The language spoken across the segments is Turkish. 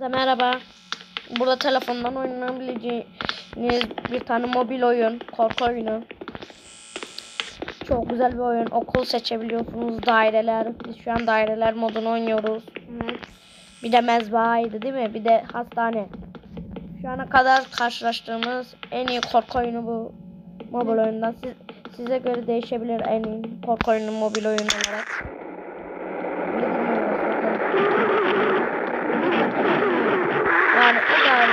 Merhaba. Burada telefondan oynanabileceğiniz bir tane mobil oyun, korku oyunu. Çok güzel bir oyun. Okul seçebiliyorsunuz, daireler. Biz şu an daireler modunu oynuyoruz. Evet. Bir de mezbahaydı değil mi? Bir de hastane. Şu ana kadar karşılaştığımız en iyi korku oyunu bu mobil oyundan. Siz, size göre değişebilir en iyi korku oyunu mobil oyun olarak. Ne dinliyoruz bakalım. Yani o daire,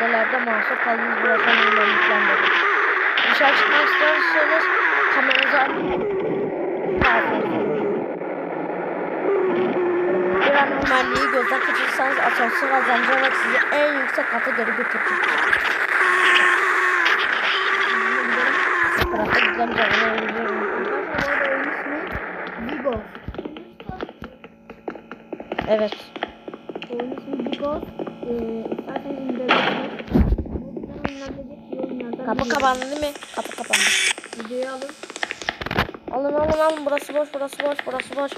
dairelerde mahsur bir yaşamın yüklendir. Dışarı çıkmak istiyorsanız kameranızı. Bir anormalliği gözden kaçırırsanız asansör kazanarak sizi en yüksek kata geri götürecek. Tarafta güzel bir Vigos. Evet. Oyun ismi Vigos. Ee, isterseniz indirebilirsiniz. Mobilden oynanabilecek bir oyunlardan Kapı biri. kapandı değil mi? Kapı kapandı. Videoyu alın. Alın alın alın. Burası boş, burası boş, burası boş.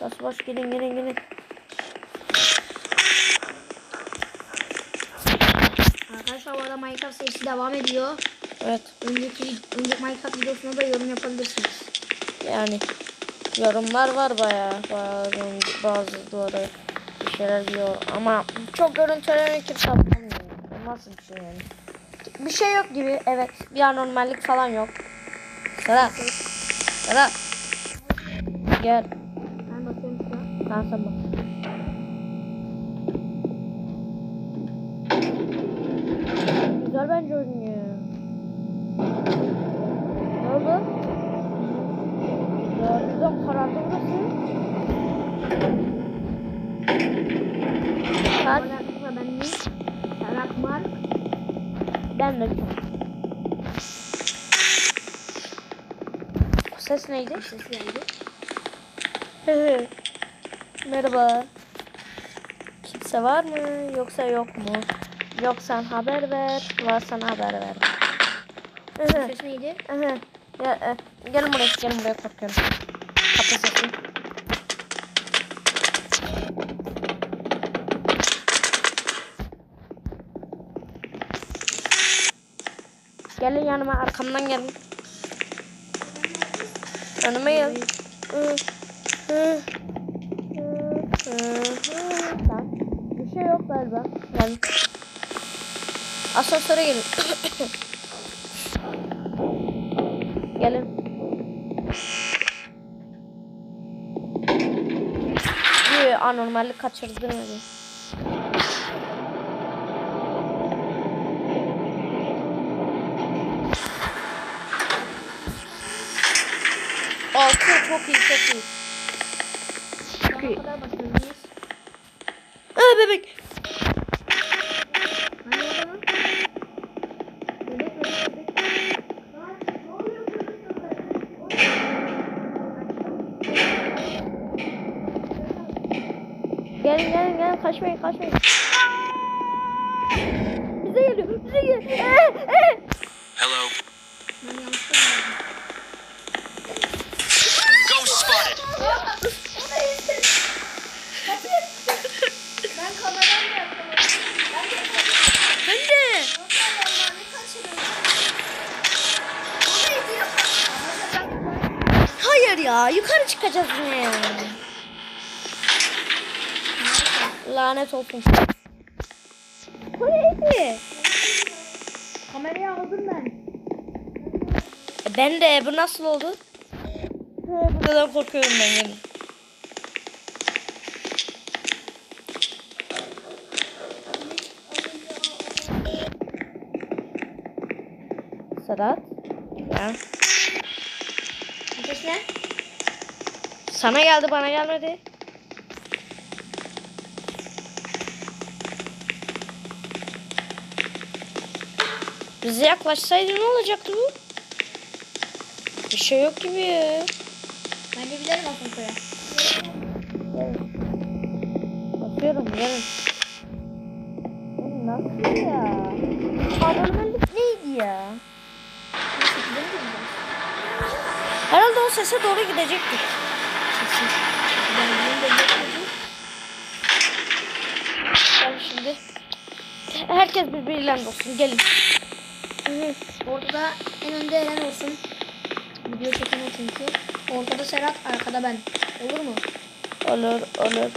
Burası boş. Gelin gelin gelin. Arkadaşlar bu arada Minecraft serisi devam ediyor. Evet. Önceki, önceki Minecraft videosuna da yorum yapabilirsiniz. Yani yorumlar var bayağı. Bazen bazı doğru bir şeyler diyor ama çok görüntülerini kimse atlamıyor. Nasıl bir şey yani? Bir şey yok gibi. Evet. Bir anormallik falan yok. Serap. Serap. Gel. Ben bakıyorum an. Tamam sen bak. Güzel bence oynuyor. Ne oldu? Ya güzel karardı burası. Kaç? Ne? Serhat Mark. Ben de. Ses neydi? Ses geldi. Merhaba. Kimse var mı yoksa yok mu? Yoksan haber ver, varsan haber ver. Ses neydi? Aha. E, gelin buraya, gelin buraya korkuyorum. Kapı sesi. Gelin yanıma, arkamdan gelin. Önüme gel. Bir şey yok galiba. Gelin. Asansöre gelin. Gelin. Bir anormallik kaçırdın beni. Altı çok iyi çok iyi. Kadar başarılıyız. Aa bebek bebek. Gelin gelin gelin kaçmayın kaçmayın. Yukarı çıkacağız yine ya. Lanet olsun. Neydi? Kamerayı aldım ben. E, Ben de bu nasıl oldu? He, bu kadar korkuyorum ben yani. Sedat. Ya. Ses ne? Sana geldi bana gelmedi. Bize yaklaşsaydı ne olacaktı bu? Bir şey yok gibi ya. Bence gidelim asansöre. Gelin. Bakıyorum gelin. Ya Nasıl ya? Anormallik neydi ya? Herhalde o sese doğru gidecektik. Ben de bekledim. Gelin şimdi. Herkes birbiriyle olsun. Gelin. Ortada en önde Eren olsun. Video çeken o çünkü. Ortada Serhat, arkada ben. Olur mu? Olur olur.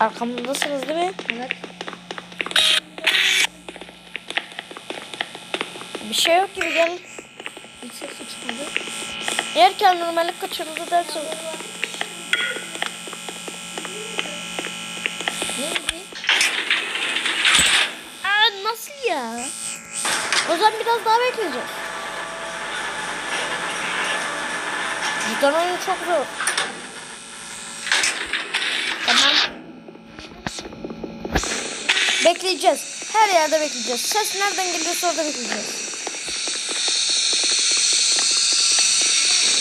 Arkamdasınız değil mi? Evet. Bir şey yok gibi gelin. Hiç ses çıkmadı. Yerken normallik kaçırıldı dersin. Aa, nasıl ya? O zaman biraz daha bekleyeceğiz. Cidden oyun çok zor. Tamam. Bekleyeceğiz. Her yerde bekleyeceğiz. Ses nereden geliyorsa orada bekleyeceğiz.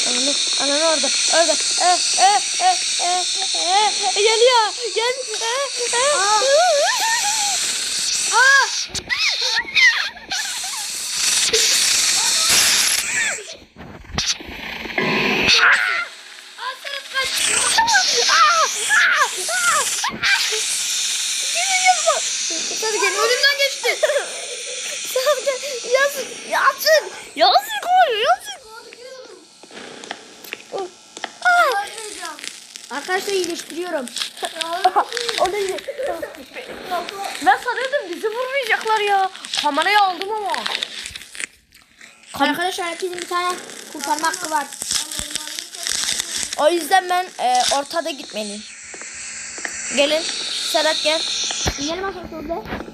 Ananı, ananı orada, orada. E, e, e, e, e, e, geliyor, gel. E, e. Aa! Aa, Serhat kaç. Aa, aa, aa, aa. Geliyor bu. Hadi gelin önümden geçti. Serhat gel. Yazık. Yazık. Yazık oluyor. Yazık. Aa. İyileştiriyorum. O da. Ben sanıyordum bizi vurmayacaklar ya. Kamerayı aldım ama. Arkadaşlar herkesin bir tane kurtarma hakkı var. O yüzden ben e, ortada gitmeliyim. Gelin. Serhat gel. İnelim asansörde.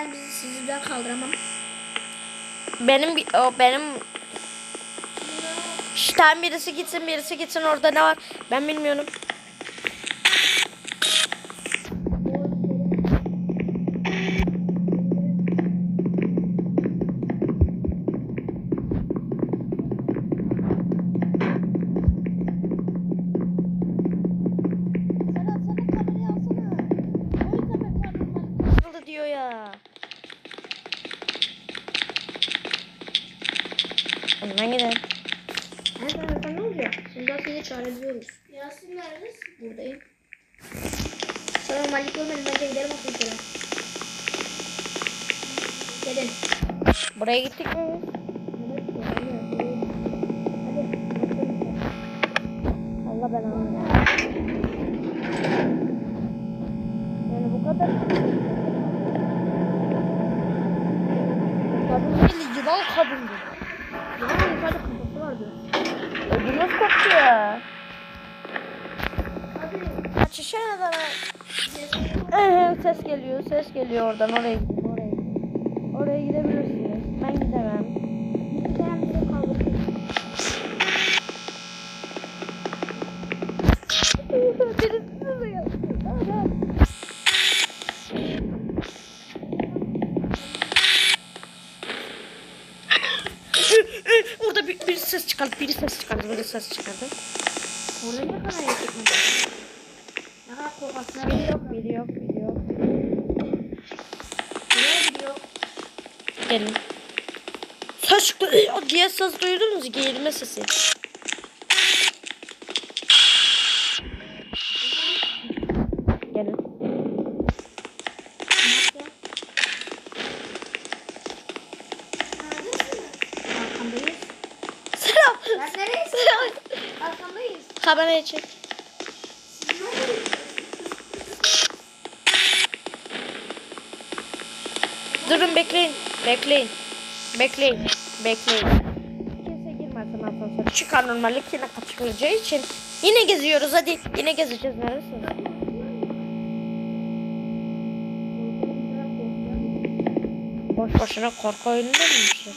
Ben bizi daha kaldıramam. Benim o benim İşten birisi gitsin birisi gitsin orada ne var ben bilmiyorum. Buraya gittik mi? Evet. Allah belanı. Yani bu kadar. Kadın değil, yılan kadındı. Ya yukarıda kafası vardı. Ödümüz koptu ya. Kaçışa neden? Ehem, ses geliyor, ses geliyor oradan oraya gidin, oraya gidebilirsiniz. Ben gidemem. Tane bize kaldı. Birisi sızıyor. Orada bir, bir ses çıkardı, biri ses çıkardı, biri ses çıkardı. Orada niye kamerayı çekmedin? Ne kadar korkaksın. Biri yok, biri yok, biri yok. Nereye gidiyor? Gelin. "Ey!" diye ses duydunuz? Geğirme sesi. Gelin. Selam. Ben nereyiz? Selam. Kamerayı çek. Durun bekleyin. Bekleyin. Bekleyin. Bekleyin. Kimse girmesin asansöre. Çıkar normallik yine kaçırılacağı için. Yine geziyoruz hadi. Yine gezeceğiz. Neresin? Boş boşuna korku oyunu demişler.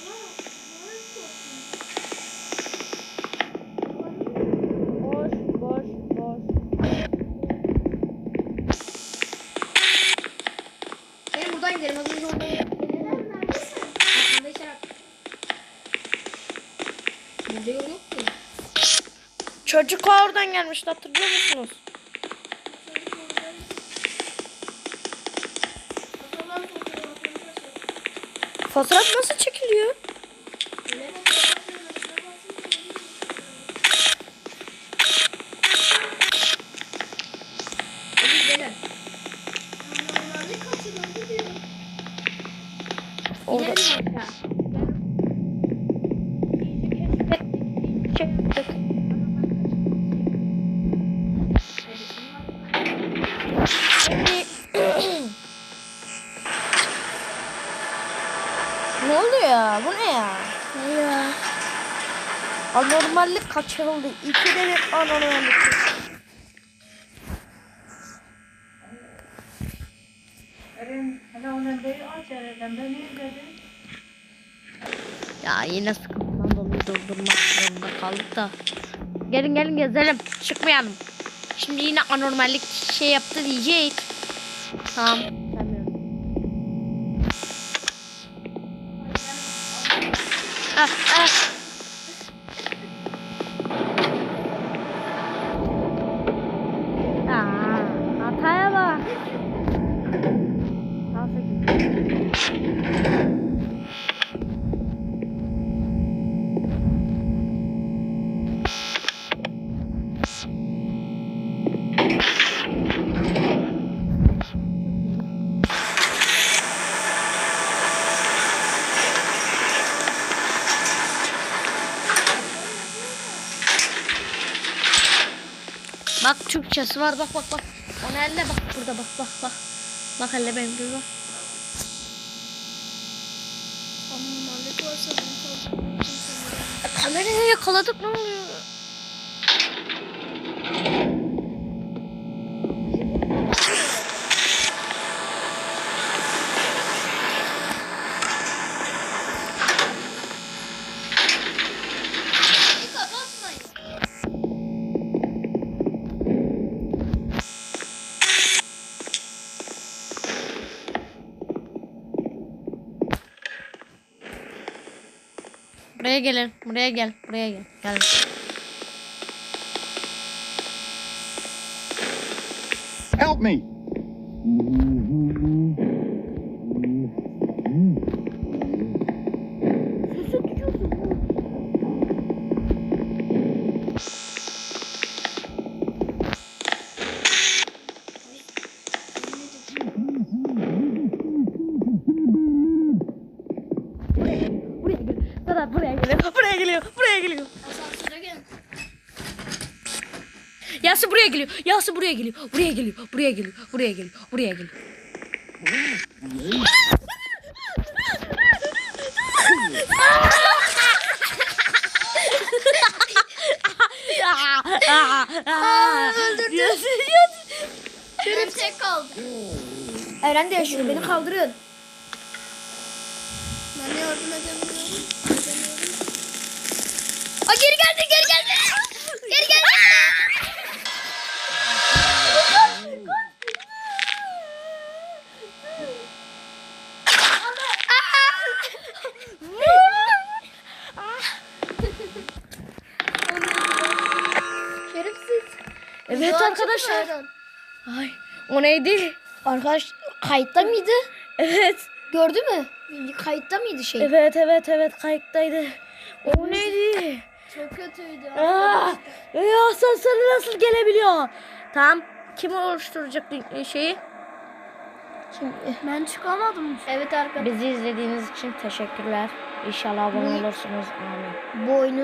Çocuk oradan gelmişti hatırlıyor musunuz? Fotoğraf nasıl çekiliyor? Ne oluyor ya? Bu ne ya? Ne ya? Anormallik kaçırıldı. İkide bir anormallik. Ya yine sıkıntıdan dolayı durdurmak zorunda kaldık da. Gelin gelin gezelim. Çıkmayalım. Şimdi yine anormallik şey yaptı diyecek. Tamam. Ah, ah. Türkçesi var bak bak bak. Onu elle bak burada bak bak bak. Bak elle benim gibi bak. Kamerayı yakaladık ne oluyor? Buraya gelin. Buraya gel. Buraya gel. Gel. Help me! Geliyor. Buraya geliyor. Buraya geliyor. Asansöre gel. Yasin buraya geliyor. Yasin buraya geliyor. Buraya geliyor. Buraya geliyor. Buraya geliyor. Buraya geliyor. Öldürdü. Yasin, Yasin. Benim tek kaldı. Eren de yaşıyor. Beni kaldırın. Ben yardım edemiyorum. Aa geri geldi, geri geldi. Geri geldi. Evet arkadaşlar. Ay, o neydi? Arkadaş kayıtta mıydı? Evet. Gördü mü? Kayıtta mıydı şey? Evet evet evet kayıttaydı. O neydi? Çok kötüydü. Aa, ya asansöre nasıl gelebiliyor? Tamam. Kim oluşturacak şeyi? Şimdi ben çıkamadım. Evet arkadaşlar. Bizi izlediğiniz için teşekkürler. İnşallah abone olursunuz. Amin. Bu oyunu